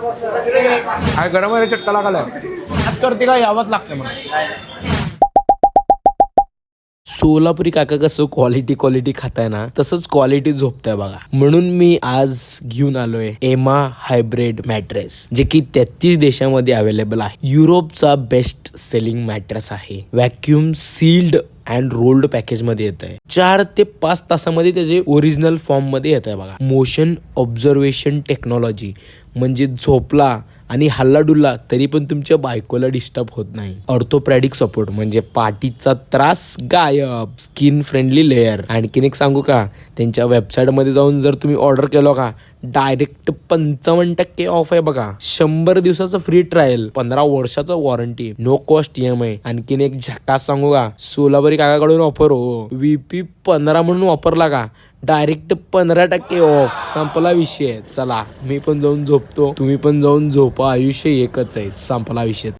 काय गरम आहे चटका लागायला करते काय यावंच लागतं मला. सोलापुरी काका कसं क्वालिटी क्वालिटी खाताय ना तसंच क्वालिटी झोपताय बघा. म्हणून मी आज घेऊन आलोय एमा हायब्रिड मॅट्रेस जे की तेहतीस देशामध्ये अवेलेबल आहे. युरोपचा बेस्ट सेलिंग मॅट्रेस आहे. व्हॅक्युम सील्ड अँड रोल्ड पॅकेजमध्ये येत आहे चार ते पाच तासामध्ये त्याचे ओरिजिनल फॉर्ममध्ये येत आहे बघा. मोशन ऑब्झर्वेशन टेक्नॉलॉजी म्हणजे झोपला आणि हल्लाडुल्ला तरी पण तुमच्या बायकोला डिस्टर्ब होत नाही. ऑर्थोप्रॅडिक सपोर्ट म्हणजे पाठीचा त्रास गायब. स्किन फ्रेंडली लेअर आणखीन एक सांगू का? त्यांच्या वेबसाईटमध्ये जाऊन जर तुम्ही ऑर्डर केलं का डायरेक्ट पंचावन्न टक्के ऑफ आहे बघा. शंभर दिवसाचं फ्री ट्रायल पंधरा वर्षाचं warranty no cost E M I आणखीन एक झकास सांगू का? सोलाबरी काकाकडून ऑफर हो. व्हीपी पंधरा म्हणून वापरला का? डायरेक्ट पंधरा टक्के ऑफ संपला विषय. चला मी पण जाऊन झोपतो. तुम्ही पण जाऊन झोपा. आयुष्य एकच आहे. संपला विषय.